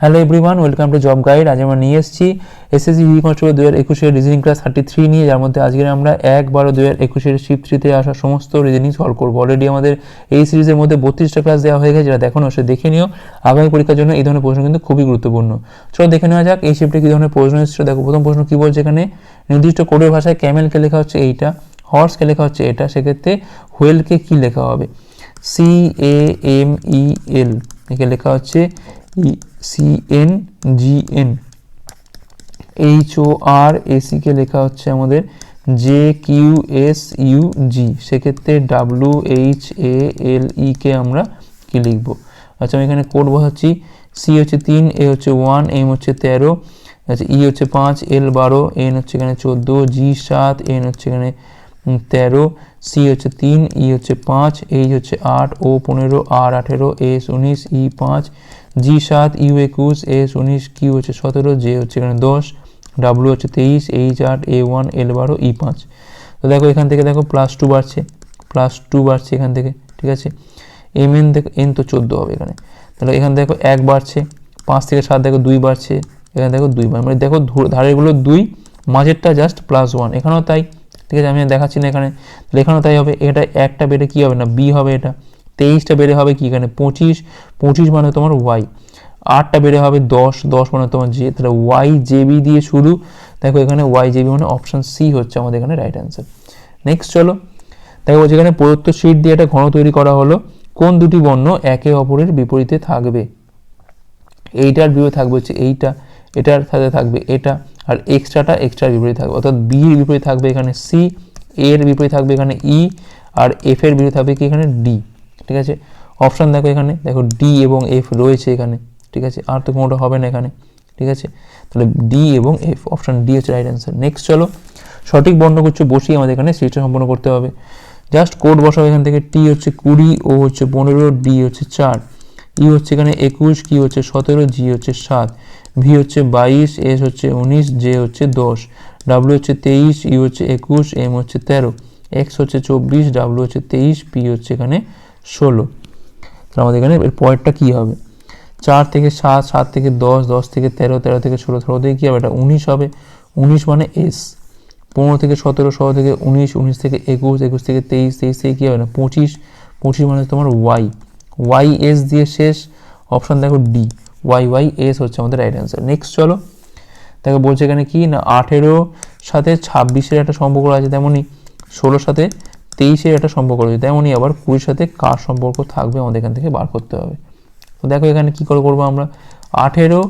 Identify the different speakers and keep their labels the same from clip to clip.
Speaker 1: Hello everyone welcome to job guide আজ আমরা নিয়ে এসেছি এসএসসি ভি কনস্টেবল দু হাজার একুশের রিজনিং ক্লাস থার্টি থ্রি নিয়ে, যার মধ্যে আজকে আমরা এক বারো দু হাজার একুশের শিফট থ্রিতে আসা সমস্ত রিজনিং সলভ করব। অলরেডি আমাদের এই সিরিজের মধ্যে বত্রিশটা ক্লাস দেওয়া হয়ে গেছে যেটা দেখানো সে দেখে নিও। আগামী পরীক্ষার জন্য এই ধরনের প্রশ্ন কিন্তু খুবই গুরুত্বপূর্ণ। চলো দেখে নেওয়া যাক, এই শিফটে কী ধরনের প্রশ্ন এসেছিল দেখো, প্রথম প্রশ্ন কী বলছে এখানে? নির্দিষ্ট কোডের ভাষায় ক্যামেলকে লেখা হচ্ছে এইটা হর্সকে লেখা হচ্ছে এটা, সেক্ষেত্রে হুয়েলকে কী লেখা হবে? সি এ এম ই এল একে লেখা হচ্ছে C N G N H O R এসিকে লেখা হচ্ছে আমাদের J Q S U G সেক্ষেত্রে ডাব্লু এইচ এ এল ই কে আমরা কি লিখব? আচ্ছা আমি এখানে কোড বসাচ্ছি। সি হচ্ছে তিন এ হচ্ছে ওয়ান এম হচ্ছে তেরো। আচ্ছা ই হচ্ছে পাঁচ এল বারো এন হচ্ছে এখানে চোদ্দ জি সাত এন হচ্ছে এখানে তেরো। সি হচ্ছে তিন ই হচ্ছে পাঁচ এইচ হচ্ছে আট ও পনেরো আর আঠেরো এস উনিশ ই পাঁচ। জি সাত ইউ একুশ এস উনিশ কিউ হচ্ছে সতেরো জে হচ্ছে এখানে দশ ডাব্লু হচ্ছে তেইশ এইচ আট এ ওয়ান এল বারো ই পাঁচ। তো দেখো এখান থেকে দেখো প্লাস টু বাড়ছে প্লাস টু বাড়ছে এখান থেকে, ঠিক আছে? এম এন দেখো এন তো চোদ্দ হবে এখানে। তাহলে এখানে দেখো এক বাড়ছে, পাঁচ থেকে সাত দেখো দুই বাড়ছে, এখানে দেখো দুই বার মানে দেখো ধারেগুলো দুই, মাঝেরটা জাস্ট প্লাস ওয়ান এখানেও তাই, ঠিক আছে? আমি দেখাচ্ছি না এখানে। তাহলে এখানেও তাই হবে। এটা একটা বেড়ে কী হবে না? বি হবে এটা। তেইশটা বেড়ে হবে কি এখানে? পঁচিশ। পঁচিশ মানে তোমার ওয়াই আটটা বেড়ে হবে দশ। দশ মানে তোমার জে তাহলে ওয়াই জেবি দিয়ে শুরু। দেখো এখানে ওয়াই জেবি মানে অপশান সি হচ্ছে আমাদের এখানে রাইট অ্যান্সার নেক্সট চলো। দেখো বলছে এখানে প্রদত্ত শীট দিয়ে একটা ঘন তৈরি করা হলো। কোন দুটি বর্ণ একে অপরের বিপরীতে থাকবে? এইটার বিপরীতে থাকবে হচ্ছে এইটা, এটার সাথে থাকবে এটা, আর এক্সট্রাটা এক্সট্রার বিপরীতে থাকবে। অর্থাৎ বি এর বিপরীতে থাকবে এখানে সি এর বিপরীতে থাকবে এখানে ই আর এফ এর বিপরীতে থাকবে কি এখানে ডি ঠিক আছে? অপশান দেখো এখানে। দেখো ডি এবং এফ রয়েছে এখানে। ঠিক আছে? আর তো কোনোটা হবে না এখানে। ঠিক আছে? তাহলে ডি এবং এফ অপশান ডি হচ্ছে রাইট অ্যান্সার নেক্সট চলো। সঠিক বর্ণগুচ্ছ বসিয়ে আমাদের এখানে সিস্টেম সম্পন্ন করতে হবে। জাস্ট কোড বসাবো এখান থেকে। টি হচ্ছে কুড়ি ও হচ্ছে পনেরো ডি হচ্ছে চার। ই হচ্ছে এখানে একুশ কি হচ্ছে সতেরো জি হচ্ছে সাত। ভি হচ্ছে বাইশ এস হচ্ছে উনিশ জে হচ্ছে দশ। ডাব্লিউ হচ্ছে তেইশ ই হচ্ছে একুশ এম হচ্ছে তেরো। এক্স হচ্ছে চব্বিশ ডাব্লিউ হচ্ছে তেইশ পি হচ্ছে এখানে ষোলো। তাহলে আমাদের এখানে এর পরেরটা কী হবে? চার থেকে সাত সাত থেকে দশ দশ থেকে তেরো তেরো থেকে ষোলো ষোলো থেকে কী হবে? এটা উনিশ হবে। উনিশ মানে এস। পনেরো থেকে সতেরো ষোলো থেকে উনিশ উনিশ থেকে একুশ একুশ থেকে তেইশ তেইশ থেকে কী হবে না? পঁচিশ। পঁচিশ মানে তোমার ওয়াই। ওয়াই এস দিয়ে শেষ। অপশান দেখো ডি। ওয়াই ওয়াই, এস হচ্ছে আমাদের রাইট অ্যান্সার। নেক্সট চলো। দেখো বলছে এখানে কি? না, আঠেরো সাথে ছাব্বিশের একটা সম্পর্ক আছে তেমনই। ষোলোর সাথে তেইশের একটা সম্পর্ক রয়েছে। তেমনই আবার কুড়ির সাথে কার সম্পর্ক থাকবে আমাদের এখান থেকে বার করতে হবে। তো দেখো এখানে কী করে করব আমরা? আঠেরো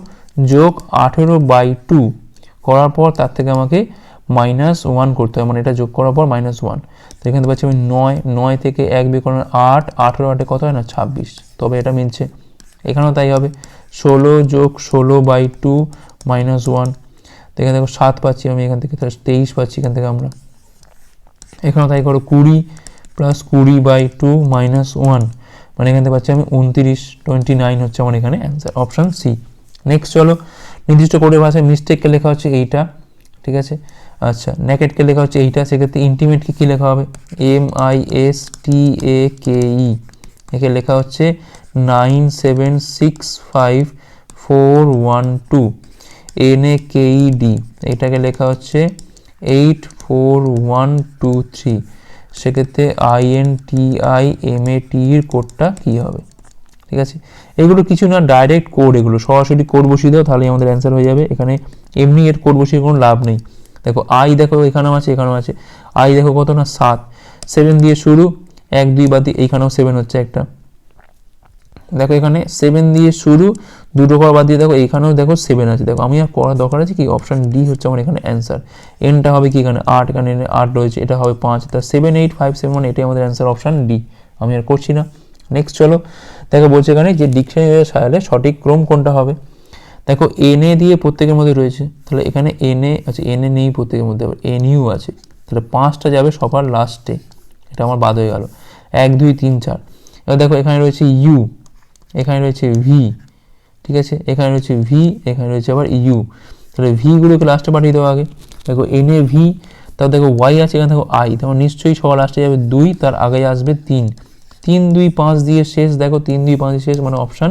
Speaker 1: যোগ আঠেরো বাই টু করার পর তার থেকে আমাকে মাইনাস ওয়ান করতে হবে। মানে এটা যোগ করার পর মাইনাস ওয়ান। তো এখানে পাচ্ছি আমি নয় নয় থেকে এক বিকরণ আট, আঠেরো আটে কত হয় না? ছাব্বিশ। তবে এটা মিলছে। এখানেও তাই হবে। ষোলো যোগ ষোলো বাই টু মাইনাস ওয়ান। তো এখানে দেখো সাত পাচ্ছি আমি এখান থেকে, তাহলে তেইশ পাচ্ছি এখান থেকে আমরা। এখানেও তাই করো কুড়ি প্লাস কুড়ি বাই টু মাইনাস ওয়ান মানে এখান পাচ্ছি আমি উনত্রিশ টোয়েন্টি নাইন হচ্ছে আমার এখানে অ্যান্সার অপশান সি নেক্সট চলো, নির্দিষ্ট কোডের ভাষায় মিস্টেককে লেখা হচ্ছে এইটা, ঠিক আছে? আচ্ছা নেকেটকে লেখা হচ্ছে এইটা, সেক্ষেত্রে ইন্টিমেটকে কী লেখা হবে? M I S T A K E একে লেখা হচ্ছে nine seven six five four one two N A K E D এটাকে লেখা হচ্ছে eight four one two three সেক্ষেত্রে I N T I M A টির কোডটা কী হবে? ঠিক আছে? এগুলো কিছু না ডাইরেক্ট কোড এগুলো। সরাসরি কোড বসিয়ে দাও, তাহলেই আমাদের অ্যান্সার হয়ে যাবে। এখানে এমনি এর কোড বসিয়ে কোনো লাভ নেই। দেখো আই দেখো, এখানেও আছে এখানেও আছে। আই দেখো কত না? সাত। সেভেন দিয়ে শুরু, এক, দুই বাদ দিয়ে, এইখানেও সেভেন হচ্ছে একটা। দেখো এখানে সেভেন দিয়ে শুরু, দুটো করা বাদ দিয়ে দেখো, এইখানেও দেখো সেভেন আছে। দেখো, আমি আর করার দরকার আছে কি? অপশান ডি হচ্ছে আমার এখানে অ্যান্সার এনটা হবে কি এখানে? আট এখানে আট রয়েছে, এটা হবে পাঁচ। তা সেভেন এইট ফাইভ সেভেন মানে এটাই আমাদের অ্যান্সার অপশান ডি আমি আর করছি না। নেক্সট চলো, দেখো বলছে এখানে যে ডিকশনারি সাজালে সঠিক ক্রম কোনটা হবে? দেখো এনএ দিয়ে প্রত্যেকের মধ্যে রয়েছে। তাহলে এখানে এনএ আচ্ছা এনএ নেই প্রত্যেকের মধ্যে, আবার এন ইউ আছে। তাহলে পাঁচটা যাবে সবার লাস্টে এটা আমার বাদ হয়ে গেল। এক, দুই, তিন, চার। এবার দেখো এখানে রয়েছে ইউ এখানে রয়েছে ভি ঠিক আছে? এখানে রয়েছে ভি এখানে রয়েছে আবার ইউ তাহলে ভিগুলোকে লাস্টে পাঠিয়ে দেওয়া আগে। দেখো এন এ ভি তারপর দেখো ওয়াই আছে, এখানে দেখো আই তখন নিশ্চয়ই সবার লাস্টে যাবে দুই, তার আগে আসবে তিন। তিন, দুই, পাঁচ দিয়ে শেষ। দেখো তিন, দুই, পাঁচ দিয়ে শেষ মানে অপশান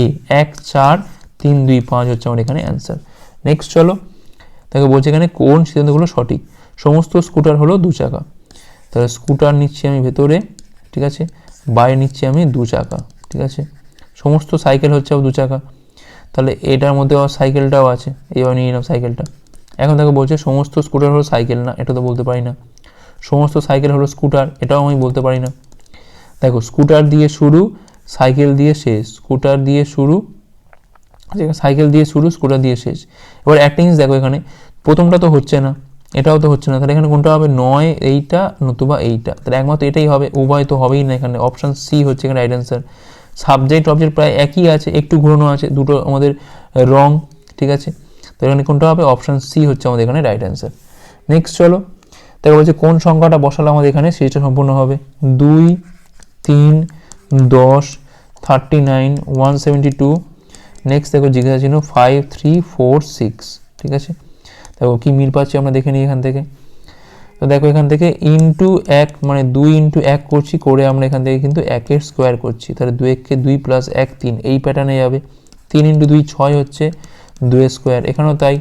Speaker 1: এ এক, চার, তিন, দুই, পাঁচ হচ্ছে আমার এখানে অ্যান্সার নেক্সট চলো। তাকে বলছে এখানে কোন সিদ্ধান্তগুলো সঠিক? সমস্ত স্কুটার হলো দু চাকা। তাহলে স্কুটার নিচ্ছি আমি ভেতরে, ঠিক আছে? বাইরে নিচ্ছি আমি দু চাকা, ঠিক আছে? সমস্ত সাইকেল হচ্ছে দু চাকা। তাহলে এটার মধ্যে সাইকেলটাও আছে, এবার নিয়ে নিলাম সাইকেলটা এখন দেখো বলছে সমস্ত স্কুটার হলো সাইকেল না, এটা তো বলতে পারি না। সমস্ত সাইকেল হলো স্কুটার এটাও আমি বলতে পারি না। দেখো স্কুটার দিয়ে শুরু সাইকেল দিয়ে শেষ স্কুটার দিয়ে শুরু সাইকেল দিয়ে শুরু স্কুটার দিয়ে শেষ। এবার জিনিস দেখো এখানে, প্রথমটা তো হচ্ছে না, এটাও তো হচ্ছে না। তাহলে এখানে কোনটা হবে? নয়, এইটা নতুবা এইটা। তাহলে একমাত্র এটাই হবে, উভয় তো হবেই না এখানে। অপশান সি হচ্ছে এখানে রাইট অ্যান্সার সাবজেক্ট অবজেক্ট প্রায় একই আছে, একটু ঘুরানো আছে, দুটো আমাদের রং ঠিক আছে? তো এখানে কোনটা হবে? অপশান সি হচ্ছে আমাদের এখানে রাইট অ্যান্সার নেক্সট চলো তারপর বলছে কোন সংখ্যাটা বসালে আমাদের এখানে? সেটা সম্পূর্ণ হবে দুই, তিন, দশ thirty nine one seventy two next দেখো জিজ্ঞাসা চিহ্ন ফাইভ থ্রি ফোর সিক্স ঠিক আছে? দেখো কী মিল পাচ্ছি আমরা দেখে নিই এখান থেকে। তো দেখো এখান থেকে ইন্টু এক মানে দুই ইন্টু এক করছি, করে আমরা এখান থেকে কিন্তু একের স্কোয়ার করছি। তাহলে দুই এককে দুই প্লাস এক, তিন, এই প্যাটার্নে যাবে। তিন ইন্টু দুই ছয় হচ্ছে দুই স্কোয়ার এখানেও তাই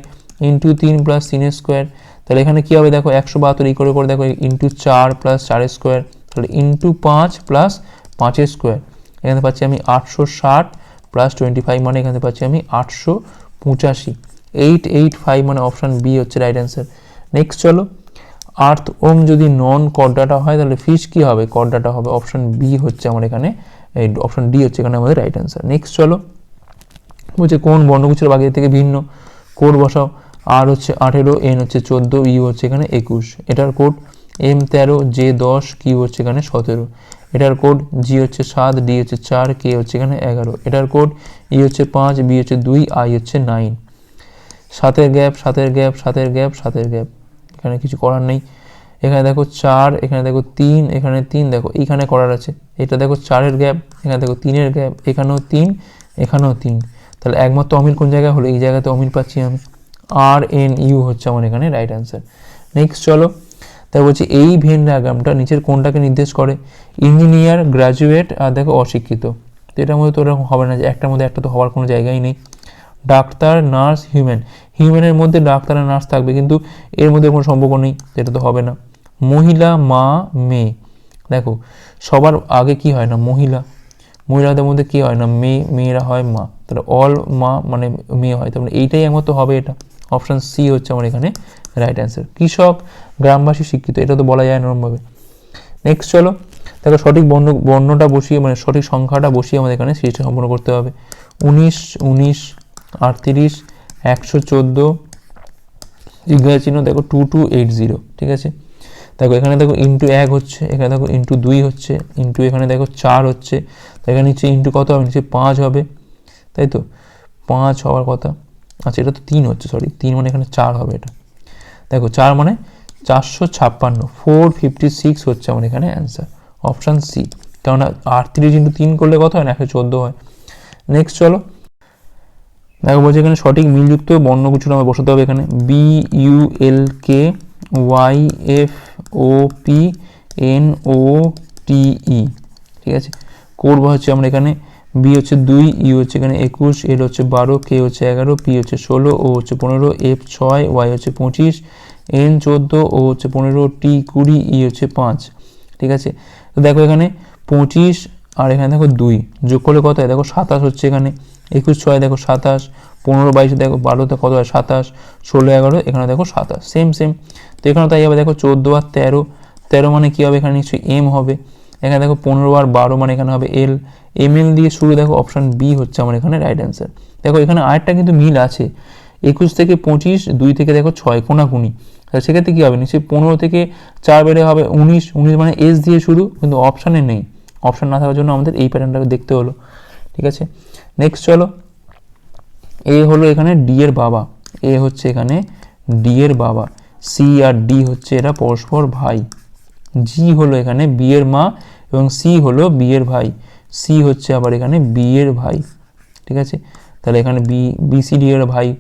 Speaker 1: ইন্টু তিন প্লাস তিনের স্কোয়ার তাহলে এখানে কী হবে দেখো, একশো বাহাত্তর এই করে করে দেখো ইন্টু চার প্লাস চারের স্কোয়ার তাহলে ইন্টু পাঁচ প্লাস পাঁচের স্কোয়ার এখানে পাচ্ছি আমি আটশো ষাট প্লাস টোয়েন্টি ফাইভ মানে এখানে পাচ্ছি আমি আটশো পঁচাশি। এইট এইট ফাইভ মানে অপশান বি হচ্ছে রাইট অ্যান্সার নেক্সট চলো। আর্থ ওম যদি নন কর্ডাটা হয়, তাহলে ফিশ কী হবে? কর্ডাটা হবে অপশান বি হচ্ছে আমার এখানে, এই অপশন ডি হচ্ছে এখানে আমাদের রাইট অ্যান্সার নেক্সট চলো, বলছে কোন বর্ণগুচ্ছের বাগের থেকে ভিন্ন? কোড বসাও আর হচ্ছে আঠেরো এন হচ্ছে চোদ্দ ইউ হচ্ছে এখানে একুশ। এটার কোড এম তেরো জে দশ কিউ হচ্ছে এখানে সতেরো। এটার কোড জি হচ্ছে সাত ডি হচ্ছে চার কে হচ্ছে এখানে এগারো। এটার কোড ই হচ্ছে পাঁচ বি হচ্ছে দুই আই হচ্ছে নাইন সাতের গ্যাপ সাতের গ্যাপ সাতের গ্যাপ সাতের গ্যাপ। এখানে কিছু করার নেই। এখানে দেখো চার, এখানে দেখো তিন, এখানে তিন, দেখো এইখানে করার আছে। এটা দেখো চারের গ্যাপ, এখানে দেখো তিনের গ্যাপ, এখানেও তিন এখানেও তিন। তাহলে একমাত্র অমিল কোন জায়গায় হলো? এই জায়গাতে অমিল পাচ্ছি আমি। আর এন ইউ হচ্ছে আমার এখানে রাইট অ্যান্সার নেক্সট চলো। তাই বলছি এই ভেন ডায়াগ্রামটা নিচের কোনটাকে নির্দেশ করে। ইঞ্জিনিয়ার গ্র্যাজুয়েট আর দেখো অশিক্ষিত। তো এটার মধ্যে তো ওরকম হবে না যে একটার মধ্যে একটা তো হওয়ার কোনো জায়গাই নেই। Doctor, nurse, human. হিউম্যানের মধ্যে ডাক্তার আর নার্স থাকবে, কিন্তু এর মধ্যে কোনো সম্পর্ক নেই এটা তো হবে না। মহিলা, মা, মেয়ে। দেখো, সবার আগে কি হয় না, মহিলা। মহিলাদের মধ্যে কি হয় না, মেয়ে, মেয়েরা হয় মা। তাহলে অল মা মানে মেয়ে হয়, তার মানে এইটাই একমাত্র হবে এটা। অপশান সি হচ্ছে আমার এখানে রাইট অ্যান্সার কৃষক, গ্রামবাসী, শিক্ষিত, এটা তো বলা যায় নরমভাবে। নেক্সট চলো, দেখো সঠিক বর্ণ, বর্ণটা বসিয়ে মানে সঠিক সংখ্যাটা বসিয়ে আমাদের এখানে সিরিজটা সম্পন্ন করতে হবে। উনিশ উনিশ আটত্রিশ, একশো চোদ্দ জিজ্ঞাসা চিহ্ন দেখো টু টু এইট জিরো ঠিক আছে? দেখো এখানে দেখো ইন্টু এক হচ্ছে, এখানে দেখো ইন্টু দুই হচ্ছে ইন্টু এখানে দেখো চার হচ্ছে তো এখানে নিচে ইন্টু কত হবে? নিচে পাঁচ হবে, তাই তো? পাঁচ হওয়ার কথা। আচ্ছা এটা তো তিন হচ্ছে সরি তিন মানে এখানে চার হবে এটা। দেখো চার মানে চারশো ছাপ্পান্ন ফোর ফিফটি সিক্স হচ্ছে আমার এখানে অ্যান্সার অপশান সি কেননা আটত্রিশ ইন্টু তিন করলে কত হয় না? একশো চোদ্দ হয়। নেক্সট চলো। দেখো বলছে এখানে সঠিক মিলযুক্ত বর্ণগুচ্ছটা আমার বসাতে হবে এখানে। B U L K Y F O P N O T E ঠিক আছে? করব হচ্ছে আমরা এখানে। বি হচ্ছে দুই ইউ হচ্ছে এখানে একুশ এল হচ্ছে বারো কে হচ্ছে এগারো পি হচ্ছে ষোলো ও হচ্ছে পনেরো এফ ছয় ওয়াই হচ্ছে পঁচিশ এন চোদ্দ ও হচ্ছে পনেরো টি কুড়ি ই হচ্ছে পাঁচ, ঠিক আছে? তো দেখো এখানে পঁচিশ আর এখানে দেখো দুই, যোগ করলে কত দেখো সাতাশ হচ্ছে এখানে। একুশ, ছয় দেখো সাতাশ, পনেরো, বাইশে দেখো, বারোতে কত হয়? সাতাশ, ষোলো এগারো এখানে দেখো সাতাশ সেম সেম তো এখানে তাই হবে দেখো চোদ্দ আর তেরো। তেরো মানে কী হবে? এখানে নিশ্চয়ই এম হবে। এখানে দেখো পনেরো আর বারো মানে এখানে হবে এল এম এল দিয়ে শুরু দেখো অপশান বি হচ্ছে আমার এখানে রাইট অ্যান্সার দেখো এখানে আরেকটা কিন্তু মিল আছে। একুশ থেকে পঁচিশ, দুই থেকে দেখো ছয়, কোনাকুনি। সেক্ষেত্রে কী হবে? নিশ্চয়ই পনেরো থেকে চার বেড়ে হবে উনিশ। উনিশ মানে এস দিয়ে শুরু, কিন্তু অপশানে নেই। অপশান না থাকার জন্য আমাদের এই প্যাটার্নটাকে দেখতে হলো। ঠিক আছে? নেক্সট চলো। এ হলো এখানে ডি এর বাবা। এ হচ্ছে এখানে ডি এর বাবা। সি আর ডি হচ্ছে এরা পরস্পর ভাই। জি হলো এখানে বি এর মা এবং সি হলো বি এর ভাই। সি হচ্ছে আবার এখানে বি এর ভাই। ঠিক আছে? তাহলে এখানে বি বি সি ডি এর ভাই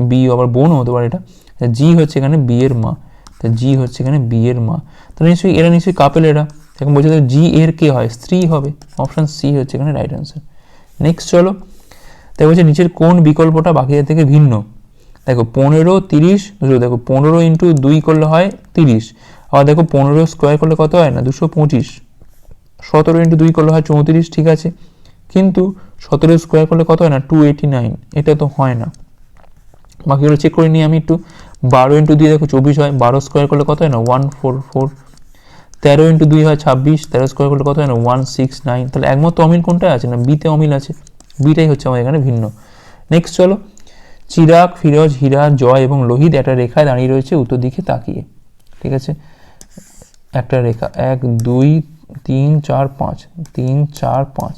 Speaker 1: বি আবার বোনও হতে পারে এটা। জি হচ্ছে এখানে বি এর মা। তা জি হচ্ছে এখানে বি এর মা। তাহলে নিশ্চয়ই, এরা নিশ্চয়ই কাপেল এরা। এখন বলছে জি এর কে হয়? স্ত্রী হবে। অপশান সি হচ্ছে এখানে রাইট অ্যান্সার নেক্সট চলো। তাই বলছে নিচের কোন বিকল্পটা বাকিদের থেকে ভিন্ন। দেখো পনেরো, তিরিশ দুশো দেখো পনেরো ইন্টু দুই করলে হয় তিরিশ। আবার দেখো পনেরো স্কোয়ার করলে কত হয় না? দুশো পঁচিশ। সতেরো ইন্টু দুই করলে হয় চৌত্রিশ, ঠিক আছে? কিন্তু সতেরো স্কোয়ার করলে কত হয় না? টু এইটি নাইন এটা তো হয় না। বাকিগুলো চেক করে নিই আমি একটু। বারো ইন্টু দুই দেখো চব্বিশ হয়। বারো স্কোয়ার করলে কত হয় না? ওয়ান ফোর ফোর তেরো ইন্টু দুই হয় ছাব্বিশ, তেরো স্কোয়ার করলে কত হয় না? ওয়ান সিক্স নাইন তাহলে একমত অমিল কোনটায় আছে না? বিতে অমিল আছে। বিটাই হচ্ছে আমার এখানে ভিন্ন। নেক্সট চলো। চিরাগ, ফিরোজ, হীরা, জয় এবং লোহিত একটা রেখায় দাঁড়িয়ে রয়েছে উত্তর দিকে তাকিয়ে। ঠিক আছে? একটা রেখা। এক, দুই, তিন, চার, পাঁচ। তিন, চার, পাঁচ।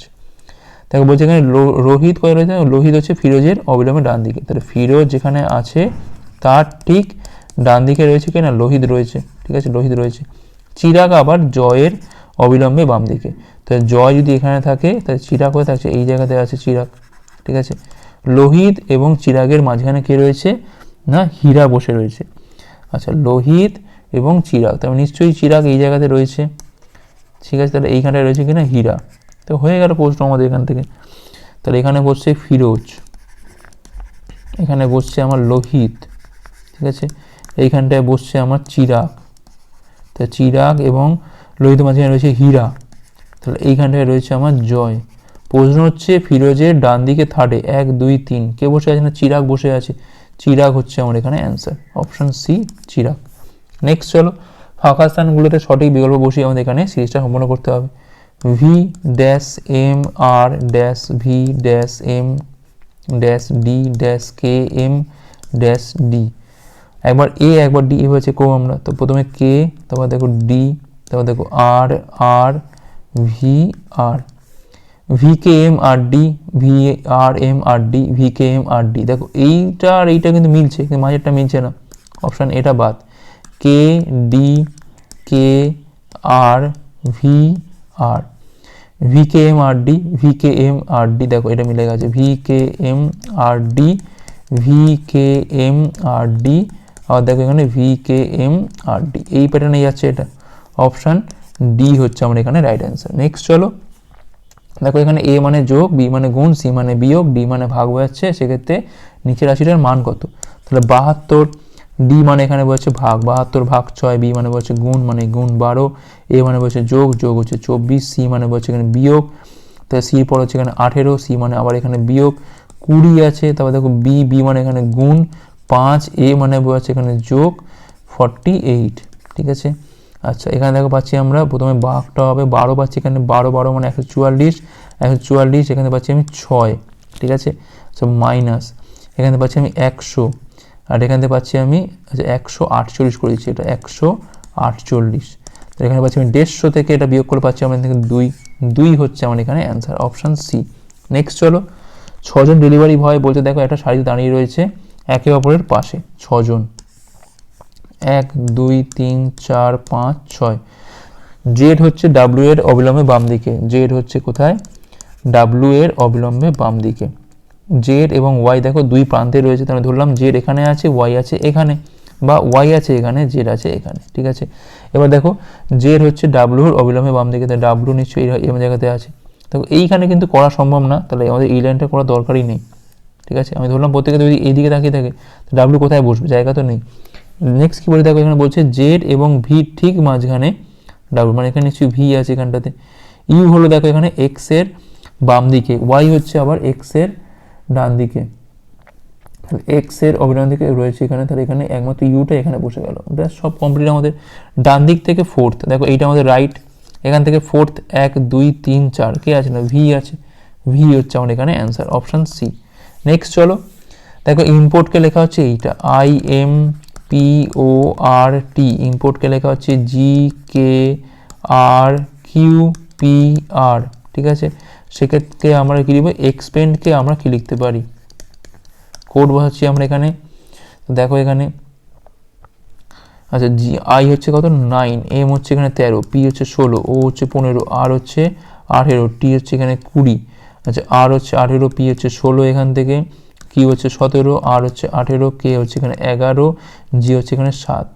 Speaker 1: দেখো বলছে এখানে রোহিত কয় রয়েছে? লোহিত হচ্ছে ফিরোজের অবিলম্বে ডান দিকে। তাহলে ফিরোজ যেখানে আছে, তার ঠিক ডান দিকে রয়েছে কি না লোহিত রয়েছে। ঠিক আছে? লোহিত রয়েছে। চিরাগ আবার জয়ের অবিলম্বে বাম দিকে। তাহলে জয় যদি এখানে থাকে, তাহলে চিরাগ হয়ে থাকছে, এই জায়গাতে আছে চিরাগ, ঠিক আছে? লোহিত এবং চিরাগের মাঝখানে কে রয়েছে? না, হীরা বসে রয়েছে। আচ্ছা লোহিত এবং চিরাগ, তাহলে নিশ্চয়ই চিরাগ এই জায়গাতে রয়েছে। ঠিক আছে, তাহলে এইখানটায় রয়েছে কিনা? হীরা। তো হয়ে গেল প্রশ্ন আমাদের এখান থেকে। তাহলে এখানে বসছে ফিরোজ, এখানে বসছে আমার লোহিত, ঠিক আছে? এইখানটায় বসছে আমার চিরাগ তা চিরাগ এবং লোহিত মাঝখানে রয়েছে হীরা। তাহলে এইখানটায় রয়েছে আমার জয়। প্রশ্ন হচ্ছে, ফিরোজের ডান দিকে থার্ডে এক, দুই, তিন। কে বসে আছে না চিরাগ বসে আছে? চিরাগ হচ্ছে আমার এখানে অ্যান্সার অপশন সি চিরাগ। নেক্সট চলো, ফাঁকা স্থানগুলোতে সঠিক বিকল্প বসিয়ে আমাদের এখানে সিরিজটা সম্পন্ন করতে হবে। V dash M R dash V dash M dash D dash K M dash D একবার এ একবার ডি এভাবে চেক করব আমরা। তো প্রথমে কে তারপর দেখো ডি তারপর দেখো R R V R V K M R D V R M R D V K M R D দেখো এইটা আর এইটা কিন্তু মিলছে, কিন্তু মাঝেরটা মিলছে না। অপশান এটা বাদ। K D K R V R V K M R D V K M R D দেখো এটা মিলে গেছে। V K M R D V K M R D R দেখো এখানে V K M R D এই প্যাটার্নে যাচ্ছে এটা। অপশান ডি হচ্ছে আমার এখানে রাইট অ্যান্সার নেক্সট চলো। দেখো এখানে এ মানে যোগ বি মানে গুণ সি মানে বিয়োগ ডি মানে ভাগ বোঝাচ্ছে সেক্ষেত্রে নিচের রাশিটার মান কত? তাহলে বাহাত্তর ডি মানে এখানে বলছে ভাগ। বাহাত্তর ভাগ ছয় বি মানে বলছে গুণ মানে গুণ বারো। এ মানে বলছে যোগ যোগ হচ্ছে চব্বিশ সি মানে বলছে এখানে বিয়োগ। তাহলে সি পর হচ্ছে এখানে আঠেরো সি মানে আবার এখানে বিয়োগ। কুড়ি আছে, তারপর দেখো বি বি মানে এখানে গুণ। পাঁচ এ মানে বলছে এখানে যোগ ফর্টি এইট ঠিক আছে? আচ্ছা এখানে দেখো পাচ্ছি আমরা, প্রথমে বাঘটা হবে বারো পাচ্ছি এখানে, বারো বারো মানে একশো চুয়াল্লিশ একশো চুয়াল্লিশ, এখানে পাচ্ছি আমি ছয়, ঠিক আছে? আচ্ছা মাইনাস এখানে পাচ্ছি আমি একশো, আর এখান পাচ্ছি আমি আচ্ছা একশো আটচল্লিশ করে দিচ্ছি এটা একশো আটচল্লিশ। তো এখানে পাচ্ছি আমি দেড়শো থেকে এটা বিয়োগ করে পাচ্ছি আমার দুই দুই হচ্ছে আমার এখানে অ্যান্সার অপশান সি নেক্সট চলো, ছজন ডেলিভারি বয় বলতে দেখো একটা শাড়িতে দাঁড়িয়ে রয়েছে একে অপরের পাশে, ছজন। এক, দুই, তিন, চার, পাঁচ, ছয়। জেড হচ্ছে ডাব্লিউ এর অবিলম্বে বাম দিকে। জেড হচ্ছে কোথায়? ডাব্লিউ এর অবিলম্বে বাম দিকে। জেড এবং ওয়াই দেখো, দুই প্রান্তে রয়েছে, তাহলে ধরলাম জেড এখানে আছে ওয়াই আছে এখানে, বা ওয়াই আছে এখানে, জেড আছে এখানে, ঠিক আছে? এবার দেখো, জেড হচ্ছে ডাব্লুর অবিলম্বে বাম দিকে, তাহলে ডাব্লু নিশ্চয়ই এই জায়গাতে আছে। দেখো, এইখানে কিন্তু করা সম্ভব না, তাহলে আমাদের এই লাইনটা করা দরকারই নেই। ঠিক আছে? আমি ধরলাম প্রত্যেকে যদি এইদিকে তাকিয়ে থাকে, তো ডাব্লু কোথায় বসবে? জায়গা তো নেই। নেক্সট কী বলে দেখো, এখানে বলছে জেড এবং ভি ঠিক মাঝখানে ডাব্লু মানে এখানে নিশ্চয়ই ভি আছে এখানটাতে। ইউ হলো দেখো এখানে এক্সের বাম দিকে ওয়াই হচ্ছে আবার এক্সের ডান দিকে। এক্সের অভিনয় দিকে রয়েছে এখানে, তাহলে এখানে একমাত্র ইউটা এখানে বসে গেল। ব্যাস, সব কমপ্লিট আমাদের। ডান দিক থেকে ফোর্থ দেখো এইটা আমাদের রাইট এখান থেকে ফোর্থ এক, দুই, তিন, চার, কে আছে না? ভি আছে। ভি হচ্ছে আমাদের এখানে অ্যান্সার অপশান সি নেক্সট চলো। দেখো ইম্পোর্টকে লেখা হচ্ছে এইটা। I M P O R T ইম্পোর্টকে লেখা হচ্ছে জি কে আর কিউ পি আর ঠিক আছে? সেক্ষেত্রে আমরা কী লিখব? এক্সপেন্ডকে আমরা কী লিখতে পারি? কোড বসাচ্ছি আমরা এখানে। দেখো এখানে। আচ্ছা জি আই হচ্ছে কত? নাইন এম হচ্ছে এখানে তেরো। পি হচ্ছে ষোলো। ও হচ্ছে পনেরো। আর হচ্ছে আঠেরো। টি হচ্ছে এখানে কুড়ি। আচ্ছা আর হচ্ছে আঠেরো, পি হচ্ছে ষোলো এখান থেকে কি হচ্ছে সতেরো, আর হচ্ছে আঠেরো, কে হচ্ছে এখানে এগারো, জি হচ্ছে এখানে সাত।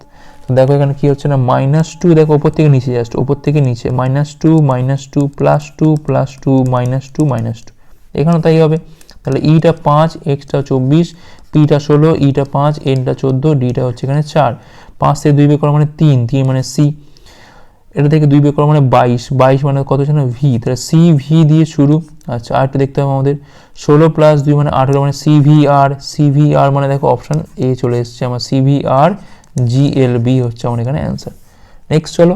Speaker 1: দেখো এখানে কি হচ্ছে না মাইনাস টু দেখো ওপর থেকে নিচে জাস্ট ওপর থেকে নিচে minus two minus two plus two plus two minus two minus two এখানেও তাই হবে। তাহলে ইটা পাঁচ এক্সটা চব্বিশ পিটা ষোলো ইটা পাঁচ এনটা চোদ্দ ডিটা হচ্ছে এখানে চার। পাঁচ থেকে দুই বের করা মানে তিন তিন মানে সি এটা থেকে দুই করা মানে বাইশ। বাইশ মানে কত ছিল ভি তাহলে সি ভি দিয়ে শুরু। আচ্ছা আরেকটা দেখতে হবে আমাদের। ষোলো প্লাস দুই মানে আঠেরো মানে C V R C V R মানে দেখো অপশান এ চলে এসছে আমার। C V R G L B হচ্ছে আমার এখানে অ্যান্সার নেক্সট চলো।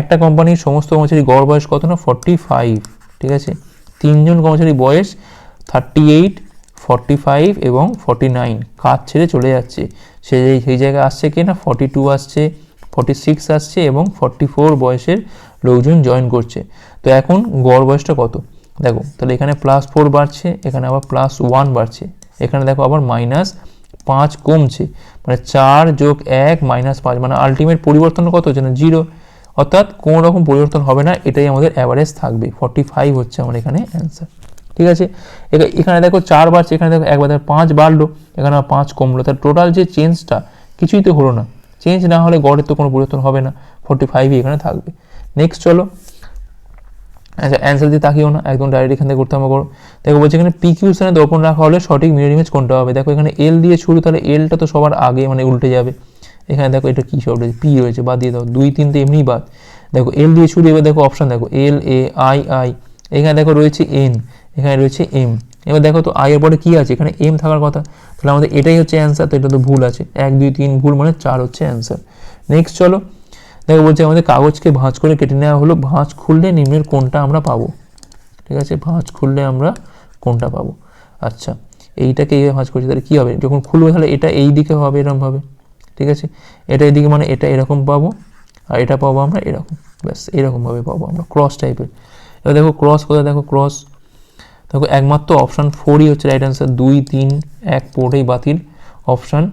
Speaker 1: একটা কোম্পানির সমস্ত কর্মচারী গড় বয়স কত না? ফর্টি ফাইভ ঠিক আছে? তিনজন কর্মচারী বয়স থার্টি এইট ফর্টি ফাইভ এবং ফর্টি নাইন কাজ ছেড়ে চলে যাচ্ছে। সে সেই জায়গায় আসছে কি না? ফর্টি টু আসছে। ফর্টি সিক্স আসছে এবং ফর্টি ফোর বয়সের লোকজন জয়েন করছে। তো এখন গড় বয়সটা কত? দেখো, তাহলে এখানে প্লাস ফোর বাড়ছে, এখানে আবার প্লাস ওয়ান বাড়ছে। এখানে দেখো আবার মাইনাস পাঁচ কমছে। মানে চার যোগ এক মাইনাস পাঁচ মানে আলটিমেট পরিবর্তন কত হচ্ছে না? জিরো অর্থাৎ কোনো রকম পরিবর্তন হবে না, এটাই আমাদের অ্যাভারেজ থাকবে। ফর্টি ফাইভ হচ্ছে আমার এখানে অ্যান্সার ঠিক আছে? এখা- এখানে দেখো চার বাড়ছে, এখানে দেখো একবার পাঁচ বাড়লো, এখানে পাঁচ কমলো। তার টোটাল যে চেঞ্জটা কিছুই তো হলো না। চেঞ্জ না হলে গড়ের তো কোনো পরিবর্তন হবে না। ফোর্টি ফাইভই এখানে থাকবে। নেক্সট চলো। আচ্ছা অ্যান্সার দিয়ে তাকিও না, একদম ডাইরেক্ট এখান থেকে করতে হবে করো দেখো, বলছে এখানে পি কিউ স্থানে দর্পণ রাখা হলে সঠিক মিরর ইমেজ কোনটা হবে? দেখো, এখানে এল দিয়ে শুরু, তাহলে এলটা তো সবার আগে মানে উল্টে যাবে। এখানে দেখো, এটা কী সব রয়েছে পি রয়েছে, বাদ দিয়ে দাও। দুই, তিন তো এমনি বাদ। দেখো এল দিয়ে শুরু, এবার দেখো অপশান দেখো। এল এ আই আই এখানে দেখো রয়েছে এন এখানে রয়েছে এম এবার দেখো তো আই এর পরে কী আছে? এখানে এম থাকার কথা। তাহলে আমাদের এটাই হচ্ছে অ্যান্সার তো এটা তো ভুল আছে। এক, দুই, তিন, ভুল মানে চার হচ্ছে অ্যান্সার নেক্সট চলো। দেখো বলছে আমাদের কাগজকে ভাঁজ করে কেটে নেওয়া হলো। ভাঁজ খুললে নিম্নের কোনটা আমরা পাবো? ঠিক আছে? ভাঁজ খুললে আমরা কোনটা পাবো? আচ্ছা এইটাকে এইভাবে ভাঁজ করছি, তাহলে কী হবে? যখন খুলবো, তাহলে এটা এই দিকে হবে এরকমভাবে ঠিক আছে? এটা এদিকে মানে এটা এরকম পাবো, আর এটা পাবো আমরা এরকম। ব্যাস, এরকমভাবে পাবো আমরা ক্রস টাইপের এবার দেখো ক্রস কোথায়? দেখো ক্রস দেখো, একমাত্র অপশান ফোরই হচ্ছে রাইট অ্যান্সার দুই, তিন, এক, পোর্টেই বাতিল। অপশান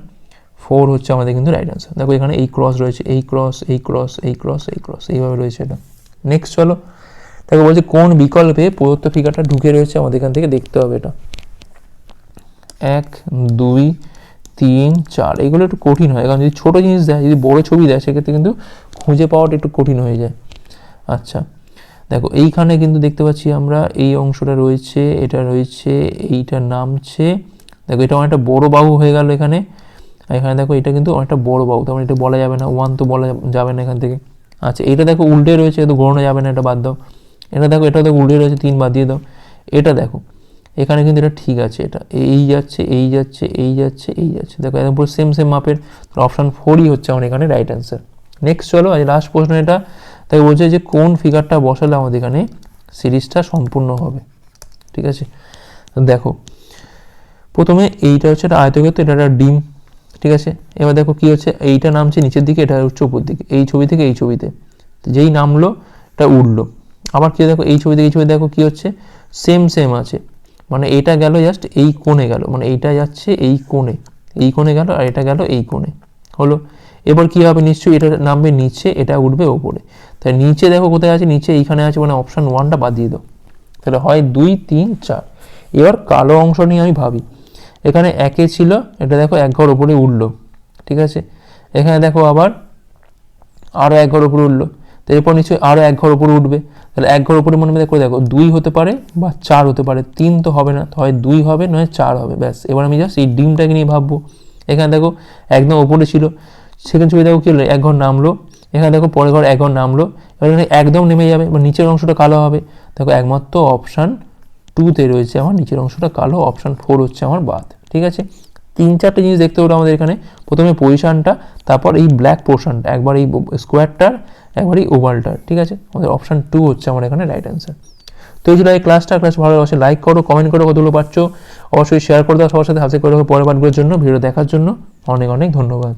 Speaker 1: ফোর হচ্ছে আমাদের কিন্তু রাইট অ্যান্সার দেখো, এখানে এই ক্রস রয়েছে, এই ক্রস এই ক্রস এই ক্রস এই ক্রস এইভাবে রয়েছে এটা। নেক্সট চলো। দেখো, বলছে কোন বিকল্পে প্রদত্ত ফিগারটা ঢুকে রয়েছে, আমাদের এখান থেকে দেখতে হবে এটা। এক, দুই, তিন, চার, এগুলো একটু কঠিন হয়। কারণ যদি ছোটো জিনিস দেয়, যদি বড় ছবি দেয়, সেক্ষেত্রে কিন্তু খুঁজে পাওয়াটা একটু কঠিন হয়ে যায়। আচ্ছা। দেখো, এইখানে কিন্তু দেখতে পাচ্ছি আমরা এই অংশটা রয়েছে, এটা রয়েছে এইটা নামছে দেখো, এটা অনেকটা বড় বাহু হয়ে গেল এখানে। এখানে দেখো, এটা কিন্তু অনেকটা বড় বাহু তার মানে এটা বলা যাবে না ওয়ান তো বলা যাবে না এখান থেকে। আচ্ছা এটা দেখো, উল্টে রয়েছে, এটা গড়ানো যাবে না, এটা বাদ দাও। এটা দেখো এটা দেখো, উল্টে রয়েছে, তিন বাদ দিয়ে দাও। এটা দেখো, এখানে কিন্তু এটা ঠিক আছে, এটা এই যাচ্ছে এই যাচ্ছে এই যাচ্ছে এই যাচ্ছে। দেখো, একদম পুরো সেম সেম মাপের অপশান ফোরই হচ্ছে আমার এখানে রাইট অ্যান্সার নেক্সট চলো, আজ লাস্ট প্রশ্ন এটা তাই বলছে যে কোন ফিগারটা বসালে আমাদের এখানে সিরিজটা সম্পূর্ণ হবে। ঠিক আছে? দেখো, প্রথমে এইটা হচ্ছে একটা আয়তক্ষেত্র, এটা একটা ডিম। ঠিক আছে? এবার দেখো কী হচ্ছে, এইটা নামছে নিচের দিকে, এটা হচ্ছে উপর দিকে। এই ছবি থেকে এই ছবিতে। যেই নামলো, এটা উঠল। আবার কি দেখো, এই ছবি থেকে এই ছবি দেখো কী হচ্ছে? সেম সেম আছে। মানে এটা গেল জাস্ট এই কোণে গেল। মানে এইটা যাচ্ছে এই কোণে। এই কোণে গেল আর এটা গেল এই কোণে। হলো? এবার কি হবে? নিশ্চয়ই এটা নামবে নিচে, এটা উঠবে ওপরে। তাই নিচে দেখো কোথায় আছে? নিচে এইখানে আছে মানে অপশান ওয়ানটা বাদ দিয়ে দাও। তাহলে হয় দুই, তিন, চার। এবার কালো অংশ নিয়ে আমি ভাবি। এখানে একে ছিল, এটা দেখো এক ঘর ওপরে উঠল। ঠিক আছে? এখানে দেখো আবার আরও এক ঘর উপরে উঠল। তো এরপর নিশ্চয়ই আরও এক ঘর উপরে উঠবে। তাহলে এক ঘর উপরে মনে মনে করে দেখো, দুই হতে পারে বা চার হতে পারে। তিন তো হবে না, হয় দুই হবে, নয় চার হবে। ব্যাস, এবার আমি জাস্ট এই ডিমটাকে নিয়ে ভাববো। এখানে দেখো একদম ওপরে ছিল। সেখানে ছবি দেখো কী হলো? এক ঘর নামলো। এখানে দেখো পরের ঘর এক ঘর নামলো। এবার এখানে একদম নেমে যাবে বা নিচের অংশটা কালো হবে। দেখো একমাত্র অপশান টুতে রয়েছে আমার, নিচের অংশটা কালো অপশান ফোর হচ্ছে আমার বাদ ঠিক আছে? তিন চারটে জিনিস দেখতে হলো আমাদের এখানে। প্রথমে পজিশানটা তারপর এই ব্ল্যাক পোর্শনটা একবার এই স্কোয়ারটার একবার এই ওভালটার ঠিক আছে? আমাদের অপশান টু হচ্ছে আমার এখানে রাইট অ্যান্সার তো এই ছিল এই ক্লাসটা ক্লাস ভালো অবশ্যই লাইক করো কমেন্ট করো, কতগুলো পাচ্ছ অবশ্যই শেয়ার করে দাও সবার সাথে হাতে করে পরের পাঠগুলোর জন্য, ভিডিও দেখার জন্য। অনেক অনেক ধন্যবাদ।